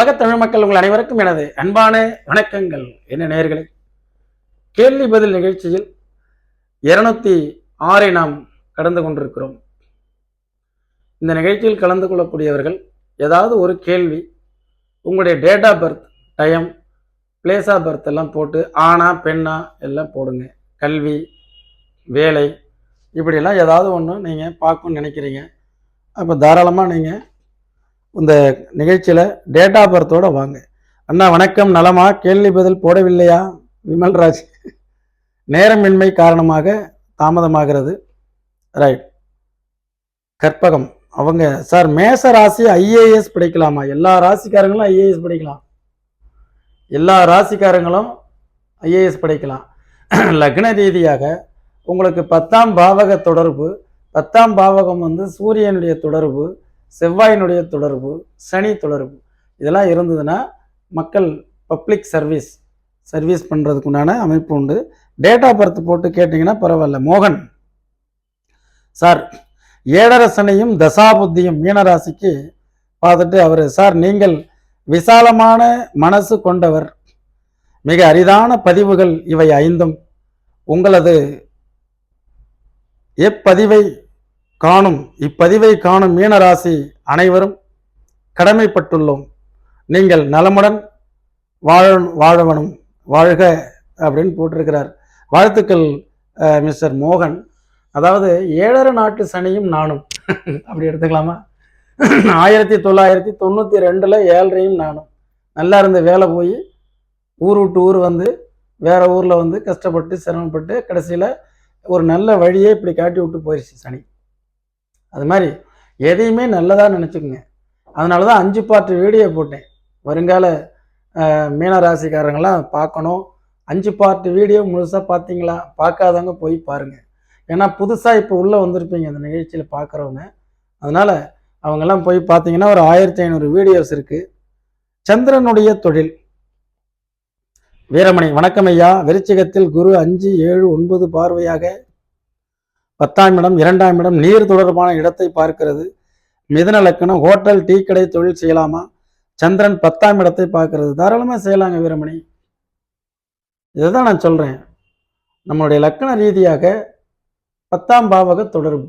உலகத் தமிழ் மக்கள் உங்கள் அனைவருக்கும் எனது அன்பான வணக்கங்கள். என்ன நேர்களை கேள்வி பதில் நிகழ்ச்சியில் இருநூத்தி ஆறை நாம் கடந்து கொண்டிருக்கிறோம். இந்த நிகழ்ச்சியில் கலந்து கொள்ளக்கூடியவர்கள் ஏதாவது ஒரு கேள்வி உங்களுடைய date of birth time place of birth எல்லாம் போட்டு ஆணா பெண்ணா எல்லாம் போடுங்க. கல்வி வேலை இப்படியெல்லாம் ஏதாவது ஒன்று நீங்கள் பார்க்கணும்னு நினைக்கிறீங்க. அப்போ தாராளமாக நீங்கள் இந்த நிகழ்ச்சியில் டேட் ஆஃப் வாங்க. அண்ணா வணக்கம். நலமா? கேள்வி பதில் போடவில்லையா? விமல்ராஜ் நேரமின்மை காரணமாக தாமதமாகிறது. ரைட் கற்பகம். அவங்க சார் மேச ராசி ஐஏஎஸ் படிக்கலாமா? எல்லா ராசிக்காரங்களும் ஐஏஎஸ் படிக்கலாம். எல்லா ராசிக்காரங்களும் ஐஏஎஸ் படிக்கலாம். லக்ன ரீதியாக உங்களுக்கு பத்தாம் பாவக தொடர்பு. பத்தாம் பாவகம் வந்து சூரியனுடைய தொடர்பு. செவ்வாயினுடைய தொடர்பு சனி தொடர்பு இதெல்லாம் இருந்ததுன்னா மக்கள் பப்ளிக் சர்வீஸ் சர்வீஸ் பண்ணுறதுக்கு உண்டான அமைப்பு உண்டு. டேட் ஆஃப் பர்த் போட்டு கேட்டிங்கன்னா பரவாயில்ல. மோகன். சார் ஏழரை சனியும் தசாபுத்தியும் மீனராசிக்கு பார்த்துட்டு அவர் சார் நீங்கள் விசாலமான மனசு கொண்டவர். மிக அரிதான பதிவுகள் இவை ஐந்தும். உங்களது எப்பதிவை காணும் இப்பதிவை காணும் மீனராசி அனைவரும் கடமைப்பட்டுள்ளோம். நீங்கள் நலமுடன் வாழ வாழவனும் வாழ்க அப்படின்னு போட்டிருக்கிறார். வாழ்த்துக்கள் மிஸ்டர் மோகன். அதாவது ஏழரை நாட்டு சனியும் நானும். அப்படி எடுத்துக்கலாமா? ஆயிரத்தி தொள்ளாயிரத்தி தொண்ணூற்றி ரெண்டில் ஏழரையும் நானும். நல்லா இருந்த வேலை போய் ஊர் விட்டு ஊர் வந்து வேற ஊரில் வந்து கஷ்டப்பட்டு சிரமப்பட்டு கடைசியில் ஒரு நல்ல வழியே இப்படி காட்டி விட்டு போயிடுச்சு சனி. அது மாதிரி எதையுமே நல்லதாக நினச்சிக்கோங்க. அதனால தான் அஞ்சு பாட்டு வீடியோ போட்டேன். வருங்கால மீனராசிக்காரங்களாம் மீன ராசிக்காரங்களாம் பார்க்கணும். அஞ்சு பாட்டு வீடியோ முழுசாக பார்த்தீங்களா? பார்க்காதவங்க போய் பாருங்கள் ஏன்னா புதுசாக இப்போ உள்ளே வந்திருப்பீங்க அந்த நிகழ்ச்சியில் பார்க்குறவங்க. அதனால் அவங்கெல்லாம் போய் பார்த்தீங்கன்னா ஒரு ஆயிரத்தி ஐநூறு வீடியோஸ் இருக்குது சந்திரனுடைய தொழில். வீரமணி வணக்கம் ஐயா. விருச்சிகத்தில் குரு அஞ்சு ஏழு ஒன்பது பார்வையாக பத்தாம் இடம் இரண்டாம் இடம் நீர் தொடர்பான இடத்தை பார்க்கிறது. மிதன லக்கணம் ஹோட்டல் டீ கடை தொழில் செய்யலாமா? சந்திரன் பத்தாம் இடத்தை பார்க்கறது. தாராளமாக செய்யலாங்க வீரமணி. இதுதான் நான் சொல்கிறேன் நம்மளுடைய லக்கண ரீதியாக பத்தாம் பாவக தொடர்பு.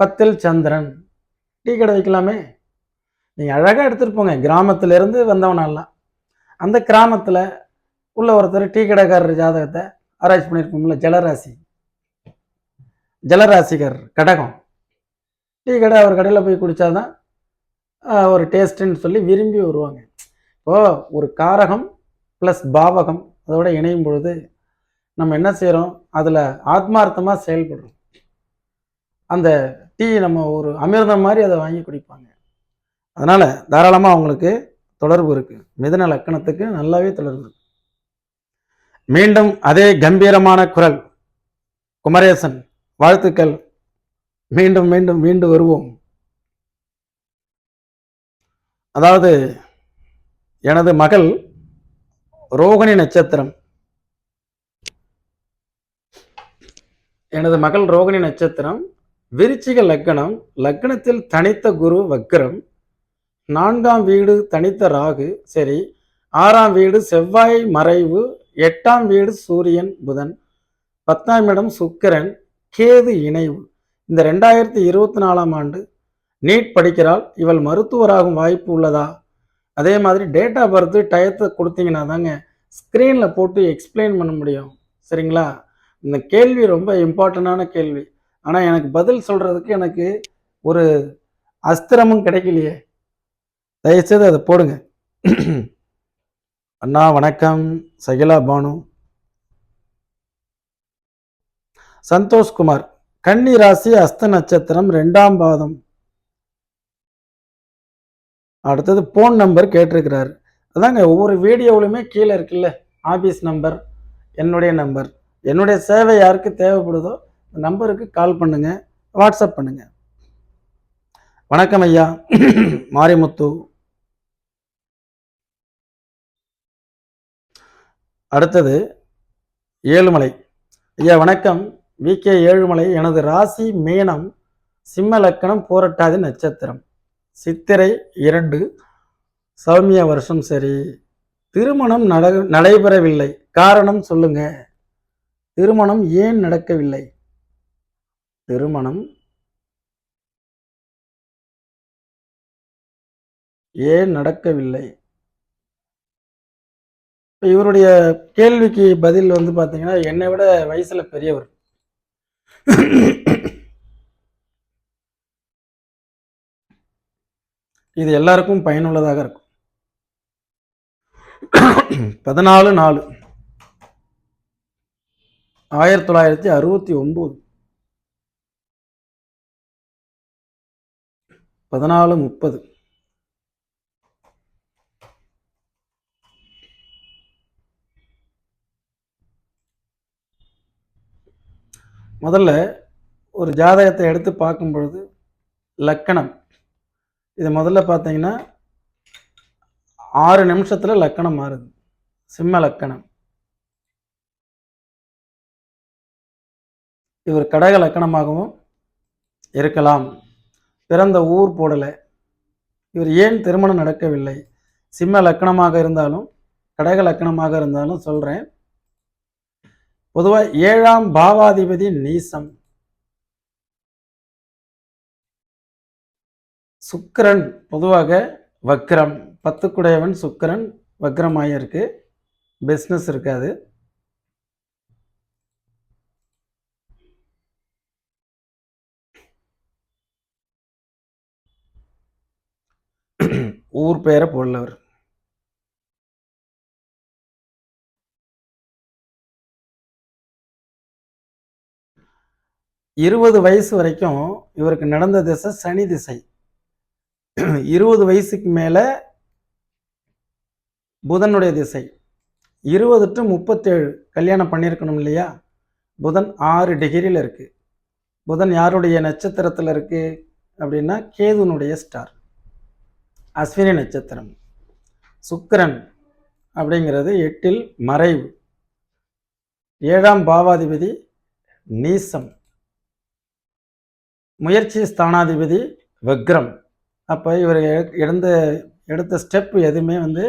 பத்தில் சந்திரன். டீ கடை வைக்கலாமே? நீங்கள் அழகாக எடுத்துகிட்டு போங்க. கிராமத்திலேருந்து வந்தவனெல்லாம் அந்த கிராமத்தில் உள்ள ஒருத்தர் டீ கடைக்காரர் ஜாதகத்தை ஆராய்ச்சி பண்ணியிருக்கோம்ல ஜலராசி. ஜலராசிகர் கடகம். டீ கடை அவர் கடையில் போய் குடித்தாதான் ஒரு டேஸ்ட்டுன்னு சொல்லி விரும்பி வருவாங்க. இப்போது ஒரு காரகம் ப்ளஸ் பாவகம் அதோட இணையும் பொழுது நம்ம என்ன செய்கிறோம் அதில் ஆத்மார்த்தமாக செயல்படுறோம். அந்த டீ நம்ம ஒரு அமிர்தம் மாதிரி அதை வாங்கி குடிப்பாங்க. அதனால் தாராளமாக அவங்களுக்கு தொடர்பு இருக்குது மிதன லக்கணத்துக்கு நல்லாவே தொடர்பு இருக்குது மீண்டும் அதே கம்பீரமான குரல் குமரேசன். வாழ்த்துக்கள். மீண்டும் மீண்டும் மீண்டு வருவோம். அதாவது எனது மகள் ரோகிணி நட்சத்திரம். எனது மகள் ரோகிணி நட்சத்திரம் விருச்சிக லக்னம் லக்னத்தில் தனித்த குரு வக்ரம் நான்காம் வீடு தனித்த ராகு சரி ஆறாம் வீடு செவ்வாய் மறைவு எட்டாம் வீடு சூரியன் புதன் பத்தாம் இடம் சுக்கிரன் கேது இணைவு. இந்த ரெண்டாயிரத்தி இருபத்தி நாலாம் ஆண்டு நீட் படிக்கிறாள். இவள் மருத்துவராகும் வாய்ப்பு உள்ளதா? அதே மாதிரி டேட் ஆஃப் பர்த் டயத்தை கொடுத்தீங்கன்னா தாங்க ஸ்க்ரீனில் போட்டு எக்ஸ்பிளைன் பண்ண முடியும். சரிங்களா? இந்த கேள்வி ரொம்ப இம்பார்ட்டண்டான கேள்வி. ஆனால் எனக்கு பதில் சொல்கிறதுக்கு எனக்கு ஒரு அஸ்திரமும் கிடைக்கலையே. தயவுசெய்து அதை போடுங்க. அண்ணா வணக்கம். சகிலா பானு. சந்தோஷ்குமார் கன்னி ராசி அஸ்த நட்சத்திரம் ரெண்டாம் பாதம். அடுத்தது ஃபோன் நம்பர் கேட்டிருக்கிறாரு. அதாங்க ஒவ்வொரு வீடியோவிலுமே கீழே இருக்குல்ல ஆபீஸ் நம்பர் என்னுடைய நம்பர் என்னுடைய சேவை யாருக்கு தேவைப்படுதோ இந்த நம்பருக்கு கால் பண்ணுங்க வாட்ஸ்அப் பண்ணுங்க. வணக்கம் ஐயா மாரிமுத்து. அடுத்தது ஏழுமலை. ஐயா வணக்கம். வி. கே. ஏழுமலை எனது ராசி மேனம் சிம்ம லக்கணம் போரட்டாதி நட்சத்திரம். சித்திரை இரண்டு. சௌமியா வருஷம் சரி. திருமணம் நட நடைபெறவில்லை. காரணம் சொல்லுங்க. திருமணம் ஏன் நடக்கவில்லை? திருமணம் ஏன் நடக்கவில்லை? இப்போ இவருடைய கேள்விக்கு பதில் வந்து பார்த்தீங்கன்னா என்னை விட வயசில் பெரியவர். இது எல்லாருக்கும் பயனுள்ளதாக இருக்கும். பதினாலு நாலு. ஆயிரத்தி தொள்ளாயிரத்தி அறுபத்தி ஒன்பது பதினாலு முப்பது. முதல்ல ஒரு ஜாதகத்தை எடுத்து பார்க்கும் பொழுது லக்கணம். இது முதல்ல பார்த்தீங்கன்னா ஆறு நிமிஷத்தில் லக்கணம் மாறுது. சிம்ம லக்கணம். இவர் கடக லக்கணமாகவும் இருக்கலாம். பிறந்த ஊர் போடலை. இவர் ஏன் திருமணம் நடக்கவில்லை? சிம்ம லக்கணமாக இருந்தாலும் கடக லக்கணமாக இருந்தாலும் சொல்கிறேன் பொதுவாக ஏழாம் பாவாதிபதி நீசம். சுக்கிரன் பொதுவாக வக்ரம். பத்துக்குடையவன் சுக்கரன் வக்ரமாக இருக்கு. பிஸ்னஸ் இருக்காது. ஊர் பெயரை போடலவர் இருபது வயசு வரைக்கும் இவருக்கு நடந்த திசை சனி திசை. இருபது வயசுக்கு மேலே புதனுடைய திசை. இருபது டு முப்பத்தேழு கல்யாணம் பண்ணியிருக்கணும் இல்லையா? புதன் ஆறு டிகிரியில் இருக்குது புதன் யாருடைய நட்சத்திரத்தில் இருக்குது அப்படின்னா கேதுனுடைய ஸ்டார் அஸ்வினி நட்சத்திரம். சுக்கரன் அப்படிங்கிறது எட்டில் மறைவு. ஏழாம் பாவாதிபதி நீசம். முயற்சி ஸ்தானாதிபதி வக்ரம். அப்போ இவர் எடுத்த எடுந்த எடுத்த ஸ்டெப் எதுவுமே வந்து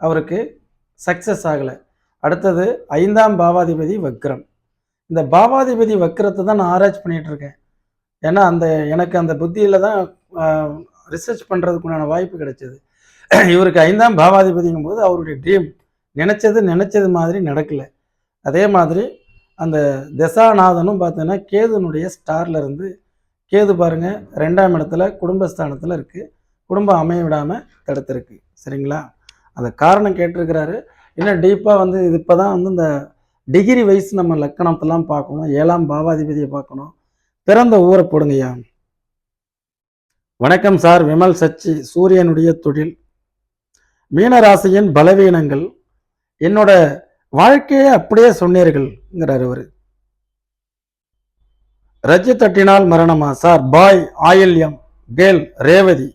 அவருக்கு சக்ஸஸ் ஆகலை. அடுத்தது ஐந்தாம் பாவாதிபதி வக்ரம். இந்த பாவாதிபதி வக்ரத்தை தான் நான் ஆராய்ச்சி பண்ணிகிட்ருக்கேன் இருக்கேன். ஏன்னா அந்த எனக்கு அந்த புத்தியில் தான் ரிசர்ச் பண்ணுறதுக்குண்டான வாய்ப்பு கிடைச்சது. இவருக்கு ஐந்தாம் பாவாதிபதிங்கும் போது அவருடைய ட்ரீம் நினச்சது நினச்சது மாதிரி நடக்கல. அதே மாதிரி அந்த தசாநாதனும் பார்த்தீங்கன்னா கேதுனுடைய ஸ்டார்லேருந்து கேது பாருங்கள் ரெண்டாம் இடத்துல குடும்பஸ்தானத்தில் இருக்குது குடும்பம் அமைய விடாமல் தடுத்திருக்கு. சரிங்களா? அந்த காரணம் கேட்டிருக்கிறாரு. இன்னும் டீப்பாக வந்து இது இப்போ தான் வந்து இந்த டிகிரி வைஸ் நம்ம லக்கணத்தெல்லாம் பார்க்கணும். ஏழாம் பாவாதிபதியை பார்க்கணும். பிறந்த ஊரை போடுங்கய்யா. வணக்கம் சார் விமல் சச்சி சூரியனுடைய தொழில். மீனராசியின் பலவீனங்கள். என்னோட வாழ்க்கையை அப்படியே சொன்னீர்கள்ங்கிறார் அவர். ரஜி தட்டினால் மரணமா? சார் பாய் ஆயில்யம் கேல் ரேவதி.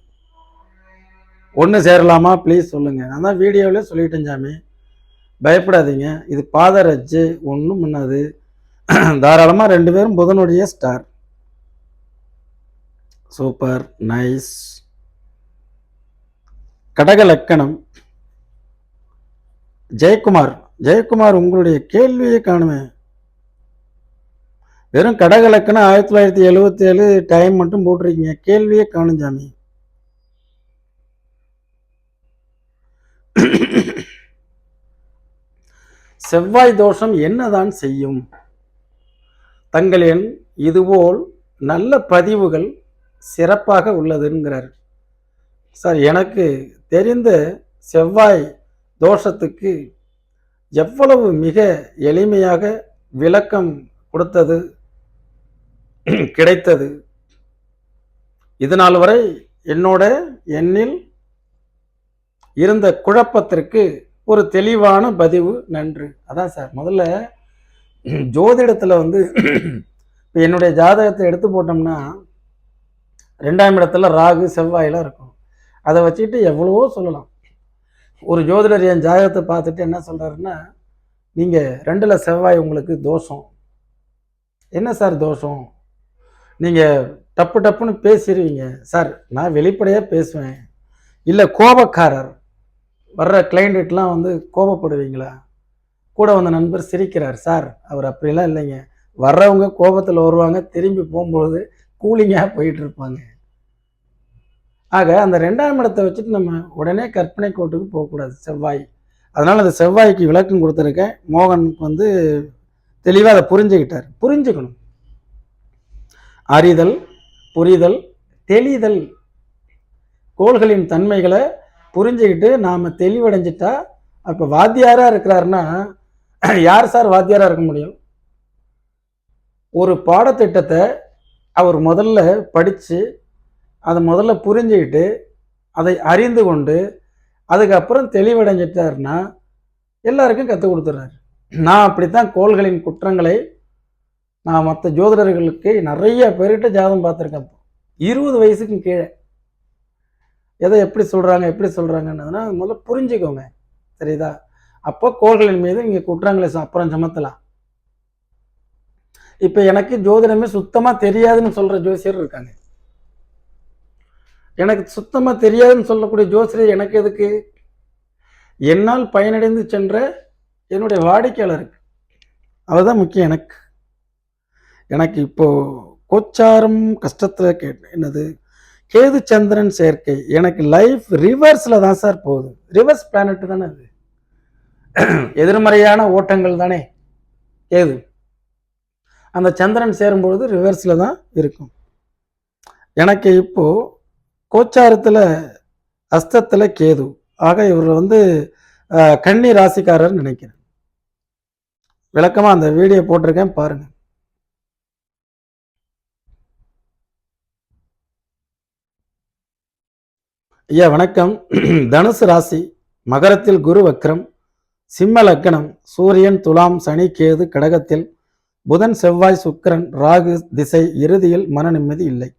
ஒன்று சேரலாமா? ப்ளீஸ் சொல்லுங்கள் நான் தான் வீடியோவில் சொல்லிட்டேன் சாமி. பயப்படாதீங்க. இது பாத ரஜ்ஜு. ஒன்றும் பண்ணாது. தாராளமாக ரெண்டு பேரும் புதனுடைய ஸ்டார் சூப்பர் நைஸ் கடக லக்கணம் ஜெயக்குமார். ஜெயக்குமார் உங்களுடைய கேள்வியை காணுமே. வெறும் கடக ஆயிரத்தி தொள்ளாயிரத்தி எழுவத்தி ஏழு டைம் மட்டும் போட்டிருக்கீங்க. கேள்வியே காணும் சாமி. செவ்வாய் தோஷம் என்னதான் செய்யும்? தங்களின் இதுபோல் நல்ல பதிவுகள் சிறப்பாக உள்ளதுங்கிறார். சார் எனக்கு தெரிந்த செவ்வாய் தோஷத்துக்கு எவ்வளவு மிக எளிமையாக விளக்கம் கொடுத்தது கிடைத்தது. இதனால் வரை என்னோட எண்ணில் இருந்த குழப்பத்திற்கு ஒரு தெளிவான பதிவு நன்று. அதான் சார் முதல்ல ஜோதிடத்தில் வந்து இப்போ என்னுடைய ஜாதகத்தை எடுத்து போட்டோம்னா ரெண்டாம் இடத்துல ராகு செவ்வாயெலாம் இருக்கும். அதை வச்சுக்கிட்டு எவ்வளவோ சொல்லலாம். ஒரு ஜோதிடர் என் ஜாதகத்தை பார்த்துட்டு என்ன சொல்கிறாருன்னா நீங்கள் ரெண்டில் செவ்வாய் உங்களுக்கு தோஷம். என்ன சார் தோஷம்? நீங்கள் டப்பு டப்புன்னு பேசிடுவீங்க சார் நான் வெளிப்படையாக பேசுவேன். இல்லை கோபக்காரர். வர்ற கிளைண்ட்லாம் வந்து கோபப்படுவீங்களா? கூட வந்த நண்பர் சிரிக்கிறார். சார் அவர் அப்படிலாம் இல்லைங்க. வர்றவங்க கோபத்தில் வருவாங்க. திரும்பி போகும்போது கூலிங்காக போயிட்டு இருப்பாங்க ஆக அந்த ரெண்டாம் இடத்தை வச்சுட்டு நம்ம உடனே கற்பனை கோட்டுக்கு போகக்கூடாது. செவ்வாய். அதனால் அந்த செவ்வாய்க்கு விளக்கம் கொடுத்துருக்கேன். மோகனுக்கு வந்து தெளிவாக அதை புரிஞ்சுக்கிட்டார். புரிஞ்சுக்கணும். அறிதல் புரிதல் தெளிதல். கோள்களின் தன்மைகளை புரிஞ்சுக்கிட்டு நாம் தெளிவடைஞ்சிட்டா அப்போ வாத்தியாராக இருக்கிறாருன்னா யார் சார் வாத்தியாராக இருக்க முடியும்? ஒரு பாடத்திட்டத்தை அவர் முதல்ல படித்து அதை முதல்ல புரிஞ்சுக்கிட்டு அதை அறிந்து கொண்டு அதுக்கப்புறம் தெளிவடைஞ்சிட்டாருன்னா எல்லாருக்கும் கற்றுக் கொடுத்துட்றாரு நான் அப்படித்தான் கோள்களின் குற்றங்களை நான் மற்ற ஜோதிடர்களுக்கு நிறைய பேர்கிட்ட ஜாதகம் பார்த்துருக்கேன் இருபது வயசுக்கும் கீழே. எதை எப்படி சொல்கிறாங்க எப்படி சொல்கிறாங்கன்னதுன்னா முதல்ல புரிஞ்சுக்கோங்க. சரிதா? அப்போ கோள்களின் மீது நீங்கள் குற்றங்களை அப்புறம் சுமத்தலாம். இப்போ எனக்கு ஜோதிடமே சுத்தமாக தெரியாதுன்னு சொல்கிற ஜோசியர் இருக்காங்க. எனக்கு சுத்தமாக தெரியாதுன்னு சொல்லக்கூடிய ஜோசியர் எனக்கு எதுக்கு? என்னால் பயனடைந்து சென்ற என்னுடைய வாடிக்கையாளருக்கு. அதுதான் முக்கியம் எனக்கு. எனக்கு இப்போ கோச்சாரம் கஷ்டத்தில் கே என்னது? கேது சந்திரன் சேர்க்கை. எனக்கு லைஃப் ரிவர்ஸில் தான் சார் போகுது. ரிவர்ஸ் பிளானட் தானே அது? எதிர்மறையான ஓட்டங்கள் தானே? கேது. அந்த சந்திரன் சேரும்பொழுது ரிவர்ஸில் தான் இருக்கும். எனக்கு இப்போது கோச்சாரத்தில் அஸ்தத்தில் கேது. ஆக இவர் வந்து கன்னி ராசிக்காரர்னு நினைக்கிறேன். விளக்கமாக அந்த வீடியோ போட்டிருக்கேன் பாருங்கள் ஐயா வணக்கம். தனுசு ராசி மகரத்தில் குரு வக்ரம் சிம்ம லக்கணம் சூரியன் துலாம் சனி கேது கடகத்தில் புதன் செவ்வாய் சுக்கிரன் ராகு திசை இறுதியில் மன நிம்மதி இல்லை.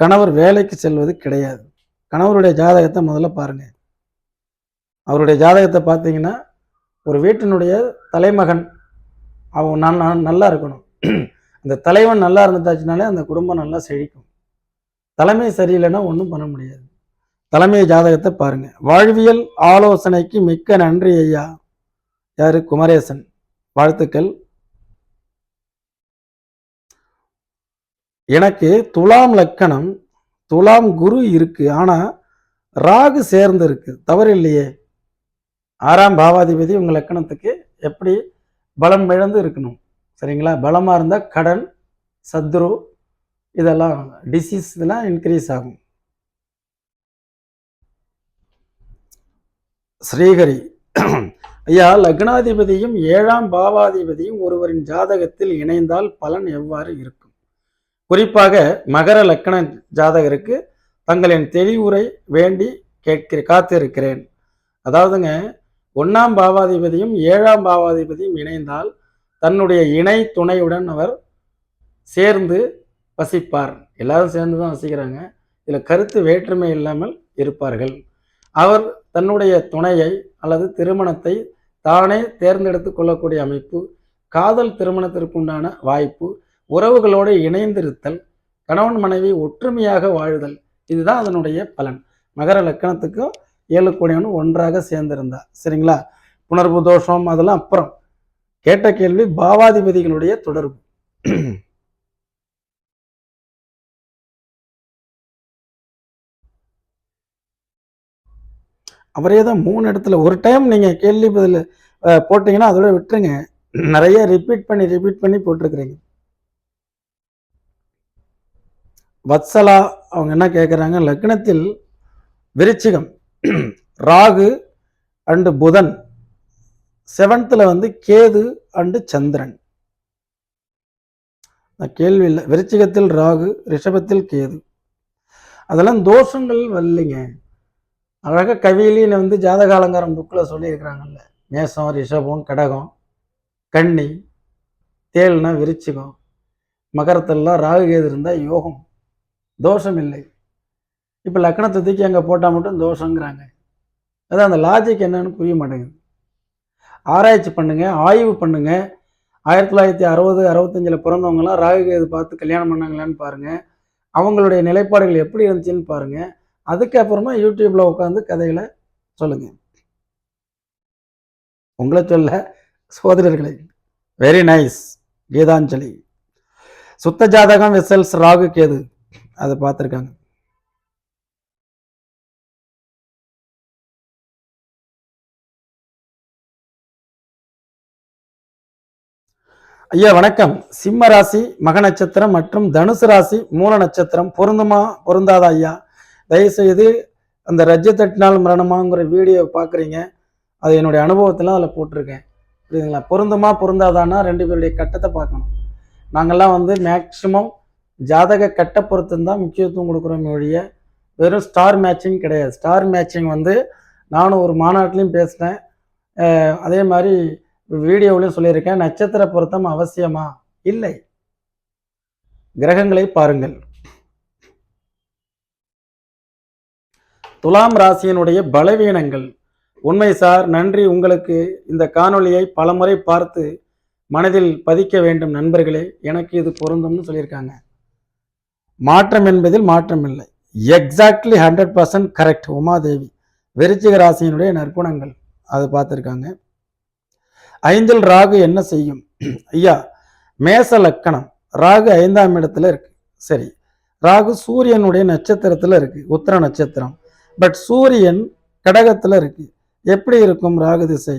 கணவர் வேலைக்கு செல்வது கிடையாது. கணவருடைய ஜாதகத்தை முதல்ல பாருங்க. அவருடைய ஜாதகத்தை பார்த்தீங்கன்னா ஒரு வீட்டினுடைய தலைமகன் அவன் நான் நான் நல்லா இருக்கணும். அந்த தலைவன் நல்லா இருந்துட்டாச்சுனாலே அந்த குடும்பம் நல்லா செழிக்கும். தலைமை சரியில்லைன்னா ஒன்றும் பண்ண முடியாது. தலைமை ஜாதகத்தை பாருங்க. வாழ்வியல் ஆலோசனைக்கு மிக்க நன்றி ஐயா. யாரு? குமரேசன். வாழ்த்துக்கள். எனக்கு துலாம் லக்கணம் துலாம் குரு இருக்கு. ஆனா ராகு சேர்ந்து இருக்கு தவறு இல்லையே ஆறாம் பாவாதிபதி உங்க லக்கணத்துக்கு எப்படி பலம் இழந்து இருக்கணும்? சரிங்களா? பலமா இருந்தா கடன் சத்ரு இதெல்லாம் டிசீஸ் இதெல்லாம் இன்க்ரீஸ் ஆகும். ஸ்ரீஹரி. ஐயா லக்னாதிபதியும் ஏழாம் பாவாதிபதியும் ஒருவரின் ஜாதகத்தில் இணைந்தால் பலன் எவ்வாறு இருக்கும்? குறிப்பாக மகர லக்கண ஜாதகருக்கு தங்களின் தெளிவுரை வேண்டி கேட்கிற காத்திருக்கிறேன். அதாவதுங்க ஒன்றாம் பாவாதிபதியும் ஏழாம் பாவாதிபதியும் இணைந்தால் தன்னுடைய இணை துணையுடன் அவர் சேர்ந்து வசிப்பார். எல்லாரும் சேர்ந்து தான் வசிக்கிறாங்க. இதில் கருத்து வேற்றுமை இல்லாமல் இருப்பார்கள். அவர் தன்னுடைய துணையை அல்லது திருமணத்தை தானே தேர்ந்தெடுத்து கொள்ளக்கூடிய அமைப்பு காதல் திருமணத்திற்குண்டான வாய்ப்பு உறவுகளோடு இணைந்திருத்தல் கணவன் மனைவி ஒற்றுமையாக வாழுதல் இதுதான் அதனுடைய பலன். மகர லக்கணத்துக்கும் ஏழு கோடியவனும் ஒன்றாக சேர்ந்திருந்தா சரிங்களா? புணர்வு தோஷம் அதெல்லாம் அப்புறம். கேட்ட கேள்வி பாவாதிபதிகளுடைய தொடர்பு. அவரே தான் மூணு இடத்துல. ஒரு டைம் நீங்கள் கேள்வி பதில் போட்டிங்கன்னா அதோட விட்டுருங்க. நிறைய ரிப்பீட் பண்ணி ரிப்பீட் பண்ணி போட்டிருக்கிறீங்க. வத்சலா அவங்க என்ன கேட்குறாங்க லக்னத்தில் விருச்சிகம் ராகு அண்டு புதன். செவன்த்தில் வந்து கேது அண்டு சந்திரன். நான் கேள்வி இல்லை. விருச்சிகத்தில் ராகு ரிஷபத்தில் கேது. அதெல்லாம் தோஷங்கள் வரலைங்க. அழகாக கவியிலின்னு வந்து ஜாதக அலங்காரம் புக்கில் சொல்லியிருக்கிறாங்கல்ல. மேசம் ரிஷபம் கடகம் கன்னி தேல்னா விருச்சிகம் மகரத்தெல்லாம் ராகு கேது இருந்தால் யோகம். தோஷம் இல்லை. இப்போ லக்கணத்தை தூக்கி அங்கே போட்டால் மட்டும் தோஷங்கிறாங்க. அதான் அந்த லாஜிக் என்னன்னு புரிய மாட்டேங்குது. ஆராய்ச்சி பண்ணுங்கள் ஆய்வு பண்ணுங்கள் ஆயிரத்தி தொள்ளாயிரத்தி அறுபது அறுபத்தஞ்சில் பிறந்தவங்கலாம் ராகு கேது பார்த்து கல்யாணம் பண்ணாங்களான்னு பாருங்கள் அவங்களுடைய நிலைப்பாடுகள் எப்படி இருந்துச்சுன்னு பாருங்கள் அதுக்கப்புறமா யூடியூப்ல உட்காந்து கதைகளை சொல்லுங்க. உங்களை சொல்ல சோதரர்களை. Very nice Gitanjali. சுத்த ஜாதகம் விசல்ஸ் ராகு கேது. அதை பார்த்துருக்காங்க. ஐயா வணக்கம். சிம்ம ராசி மக நட்சத்திரம் மற்றும் தனுசு ராசி மூல நட்சத்திரம் பொருந்துமா பொருந்தாதா ஐயா? தயவுசெய்து அந்த ரஜ்ஜ தட்டினால் மரணமாங்கிற வீடியோ பார்க்குறீங்க. அது என்னுடைய அனுபவத்தில் அதில் போட்டிருக்கேன். புரியுதுங்களா? பொருந்தமாக பொருந்தாதான்னா ரெண்டு பேருடைய கட்டத்தை பார்க்கணும். நாங்கள்லாம் வந்து மேக்சிமம் ஜாதக கட்ட பொருத்தம் தான் முக்கியத்துவம் கொடுக்குறோம் ஒழிய வெறும் ஸ்டார் மேட்சிங் கிடையாது. ஸ்டார் மேட்சிங் வந்து நானும் ஒரு மாநாட்டிலையும் பேசினேன். அதே மாதிரி வீடியோவிலையும் சொல்லியிருக்கேன். நட்சத்திர பொருத்தம் அவசியமா? இல்லை. கிரகங்களை பாருங்கள். துலாம் ராசியினுடைய பலவீனங்கள். உண்மை சார் நன்றி. உங்களுக்கு இந்த காணொளியை பலமுறை பார்த்து மனதில் பதிக்க வேண்டும் நண்பர்களே. எனக்கு இது பொருந்தும்னு சொல்லியிருக்காங்க. மாற்றம் என்பதில் மாற்றம் இல்லை. Exactly hundred percent correct Umadevi. விருச்சிக ராசியினுடைய நற்குணங்கள். அது பார்த்துருக்காங்க. ஐந்தில் ராகு என்ன செய்யும்? ஐயா மேச லக்கணம். ராகு ஐந்தாம் இடத்துல இருக்கு. சரி. ராகு சூரியனுடைய நட்சத்திரத்துல இருக்கு. உத்தர நட்சத்திரம். பட் சூரியன் கடகத்தில் இருக்குது எப்படி இருக்கும் ராகு திசை?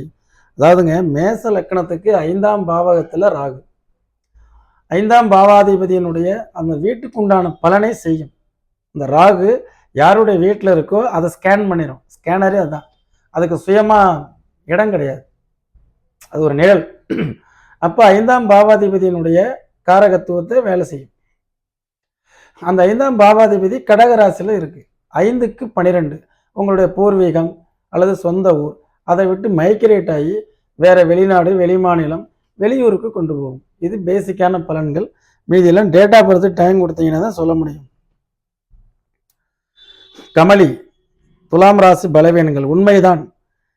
அதாவதுங்க மேச லக்கணத்துக்கு ஐந்தாம் பாவகத்தில் ராகு. ஐந்தாம் பாவாதிபதியினுடைய அந்த வீட்டுக்கு உண்டான பலனை செய்யும். இந்த ராகு யாருடைய வீட்டில் இருக்கோ அதை ஸ்கேன் பண்ணிடும் ஸ்கேனரே அதுதான் அதுக்கு சுயமாக இடம் கிடையாது. அது ஒரு நிழல். அப்போ ஐந்தாம் பாவாதிபதியினுடைய காரகத்துவத்தை வேலை செய்யும். அந்த ஐந்தாம் பாவாதிபதி கடகராசியில் இருக்குது ஐந்துக்கு பன்னிரெண்டு உங்களுடைய பூர்வீகம் அல்லது சொந்த ஊர். அதை விட்டு மைக்ரேட் ஆகி வேறு வெளிநாடு வெளிமாநிலம் வெளியூருக்கு கொண்டு போகும். இது பேசிக்கான பலன்கள். மீதியெல்லாம் டேட்டா பொறுத்து டைம் கொடுத்தீங்கன்னா தான் சொல்ல முடியும். கமலி துலாம் ராசி பலவீனங்கள். உண்மைதான்.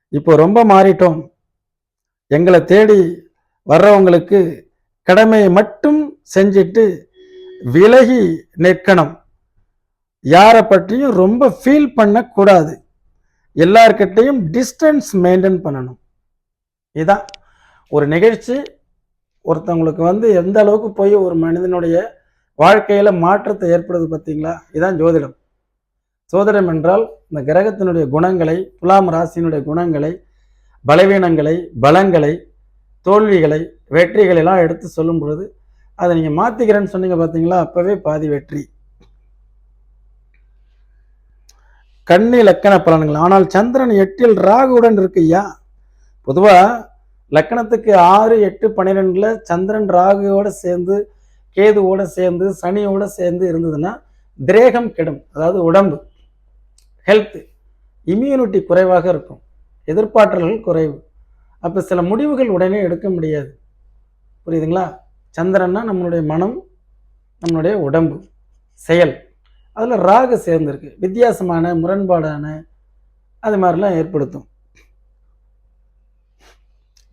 இப்போ ரொம்ப மாறிட்டோம். எங்களை தேடி வர்றவங்களுக்கு கடமையை மட்டும் செஞ்சுட்டு விலகி நிற்கணும். யாரை பற்றியும் ரொம்ப ஃபீல் பண்ணக்கூடாது. எல்லார்கிட்டையும் டிஸ்டன்ஸ் மெயின்டைன் பண்ணணும். இதான். ஒரு நிகழ்ச்சி ஒருத்தவங்களுக்கு வந்து எந்த அளவுக்கு போய் ஒரு மனிதனுடைய வாழ்க்கையில் மாற்றத்தை ஏற்படுது பார்த்தீங்களா? இதுதான் ஜோதிடம். சோதிடம் என்றால் இந்த கிரகத்தினுடைய குணங்களை துலாம் ராசியினுடைய குணங்களை பலவீனங்களை பலங்களை தோல்விகளை வெற்றிகளை எல்லாம் எடுத்து சொல்லும் பொழுது அதை நீங்கள் மாற்றிக்கிறேன்னு சொன்னீங்க பார்த்தீங்களா? அப்போவே பாதி வெற்றி. கண்ணி லக்கண பலன்கள். ஆனால் சந்திரன் எட்டில் ராகுவுடன் இருக்கு ஐயா பொதுவாக லக்கணத்துக்கு ஆறு எட்டு பன்னிரெண்டில் சந்திரன் ராகுவோட சேர்ந்து கேதுவோட சேர்ந்து சனியோட சேர்ந்து இருந்ததுன்னா திரேகம் கெடும். அதாவது உடம்பு ஹெல்த்து இம்யூனிட்டி குறைவாக இருக்கும். எதிர்பார்த்தல்கள் குறைவு. அப்போ சில முடிவுகள் உடனே எடுக்க முடியாது. புரியுதுங்களா? சந்திரன்னா நம்மளுடைய மனம் நம்மளுடைய உடம்பு செயல். அதில் ராகு சேர்ந்துருக்கு வித்தியாசமான முரண்பாடான அது மாதிரிலாம் ஏற்படுத்தும்.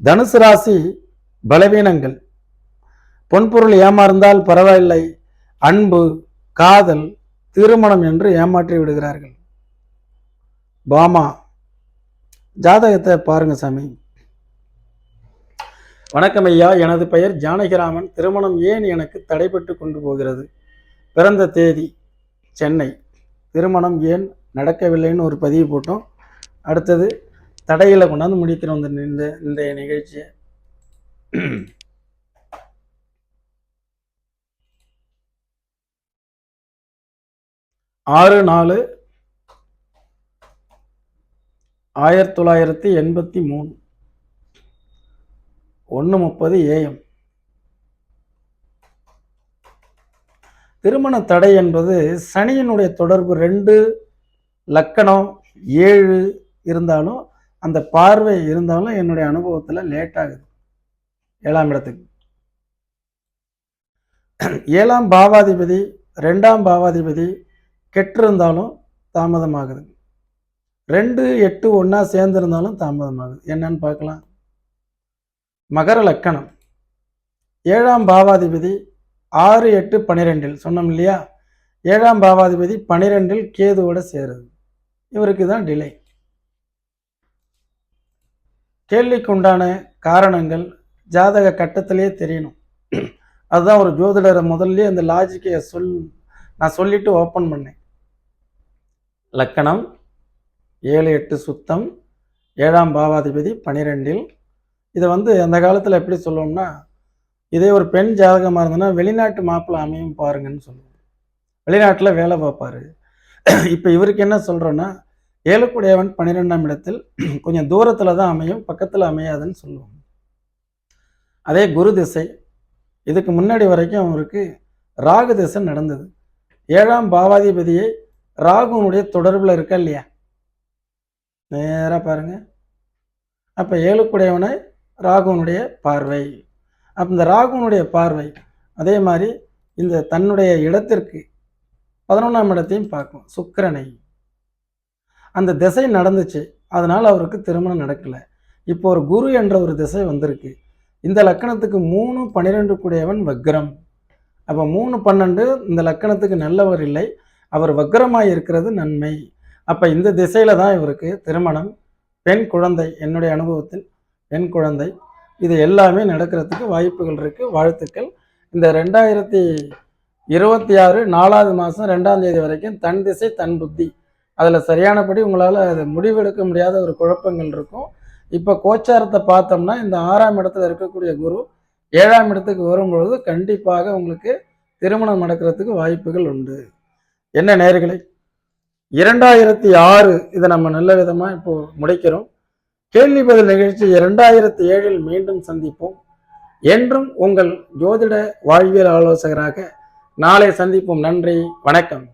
தனுசு ராசி பலவீனங்கள். பொன்பொருள் ஏமாறுந்தால் பரவாயில்லை அன்பு காதல் திருமணம் என்று ஏமாற்றி விடுகிறார்கள். பாமா ஜாதகத்தை பாருங்க சாமி. வணக்கம் ஐயா எனது பெயர் ஜானகிராமன். திருமணம் ஏன் எனக்கு தடைபட்டு கொண்டு போகிறது? பிறந்த தேதி சென்னை. திருமணம் ஏன் நடக்கவில்லைன்னு ஒரு பதிவு போட்டோம். அடுத்தது தடையில் கொண்டாந்து முடிக்கிறோம் இந்த இந்த இந்த நிகழ்ச்சியை. ஆறு நாலு ஆயிரத்தி தொள்ளாயிரத்தி எண்பத்தி மூணு. ஒன்று முப்பது ஏஎம் திருமண தடை என்பது சனியினுடைய தொடர்பு ரெண்டு லக்கணம் ஏழு இருந்தாலும் அந்த பார்வை இருந்தாலும் என்னுடைய அனுபவத்தில் லேட் ஆகுது. ஏழாம் இடத்துக்கு. ஏழாம் பாவாதிபதி ரெண்டாம் பாவாதிபதி கெட்டிருந்தாலும் தாமதமாகுது. ரெண்டு எட்டு ஒன்றா சேர்ந்திருந்தாலும் தாமதமாகுது. என்னன்னு பார்க்கலாம். மகர லக்கணம். ஏழாம் பாவாதிபதி ஆறு எட்டு பன்னிரெண்டில் சொன்னோம் இல்லையா? ஏழாம் பாவாதிபதி பன்னிரெண்டில் கேதுவோட சேருது. இவருக்கு தான் டிலே கேள்விக்கு உண்டான காரணங்கள் ஜாதக கட்டத்திலே தெரியணும். அதுதான் ஒரு ஜோதிடரை முதல்ல அந்த லாஜிக்கை சொல் நான் சொல்லிட்டு ஓப்பன் பண்ணேன். லக்கணம் ஏழு எட்டு சுத்தம் ஏழாம் பாவாதிபதி பனிரெண்டில். இதை வந்து அந்த காலத்தில் எப்படி சொல்லுவோம்னா இதே ஒரு பெண் ஜாதகமாக இருந்ததுன்னா வெளிநாட்டு மாப்பிள்ளை அமையும் பாருங்கன்னு சொல்லுவோம் வெளிநாட்டில் வேலை பார்ப்பாரு. இப்போ இவருக்கு என்ன சொல்கிறோன்னா ஏழுக்குடையவன் பன்னிரெண்டாம் இடத்தில் கொஞ்சம் தூரத்தில் தான் அமையும் பக்கத்தில் அமையாதுன்னு சொல்லுவோம் அதே குரு திசை இதுக்கு முன்னாடி வரைக்கும் அவருக்கு ராகு திசை நடந்தது. ஏழாம் பாவாதிபதியை ராகுனுடைய தொடர்பில் இருக்கா இல்லையா? நேராக பாருங்க. அப்போ ஏழுக்குடையவனை ராகுனுடைய பார்வை. அப்போ இந்த ராகுனுடைய பார்வை அதே மாதிரி இந்த தன்னுடைய இடத்திற்கு பதினொன்றாம் இடத்தையும் பார்க்கும் சுக்கரனை. அந்த திசை நடந்துச்சு அதனால் அவருக்கு திருமணம் நடக்கலை. இப்போ ஒரு குரு என்ற ஒரு திசை வந்திருக்கு. இந்த லக்கணத்துக்கு மூணு பன்னிரெண்டு கூடியவன் வக்ரம். அப்போ மூணு பன்னெண்டு இந்த லக்கணத்துக்கு நல்லவர் இல்லை அவர் வக்ரமாக இருக்கிறது நன்மை. அப்போ இந்த திசையில் தான் இவருக்கு திருமணம். பெண் குழந்தை என்னுடைய அனுபவத்தில் பெண் குழந்தை இது எல்லாமே நடக்கிறதுக்கு வாய்ப்புகள் இருக்குது வாழ்த்துக்கள். இந்த ரெண்டாயிரத்தி இருபத்தி ஆறு நாலாவது மாதம் ரெண்டாம் தேதி வரைக்கும் தன் திசை தன் புத்தி. அதில் சரியானபடி உங்களால் அது முடிவெடுக்க முடியாத ஒரு குழப்பங்கள் இருக்கும். இப்போ கோச்சாரத்தை பார்த்தோம்னா இந்த ஆறாம் இடத்துல இருக்கக்கூடிய குரு ஏழாம் இடத்துக்கு வரும்பொழுது கண்டிப்பாக உங்களுக்கு திருமணம் நடக்கிறதுக்கு வாய்ப்புகள் உண்டு. என்ன நேர்களை? இரண்டாயிரத்தி ஆறு இதை நம்ம நல்ல விதமாக இப்போது முடிக்கிறோம். கேள்வி பதில் நிகழ்ச்சி இரண்டாயிரத்தி ஏழில் மீண்டும் சந்திப்போம். என்றும் உங்கள் ஜோதிட வாழ்வியல் ஆலோசகராக நாளை சந்திப்போம். நன்றி வணக்கம்.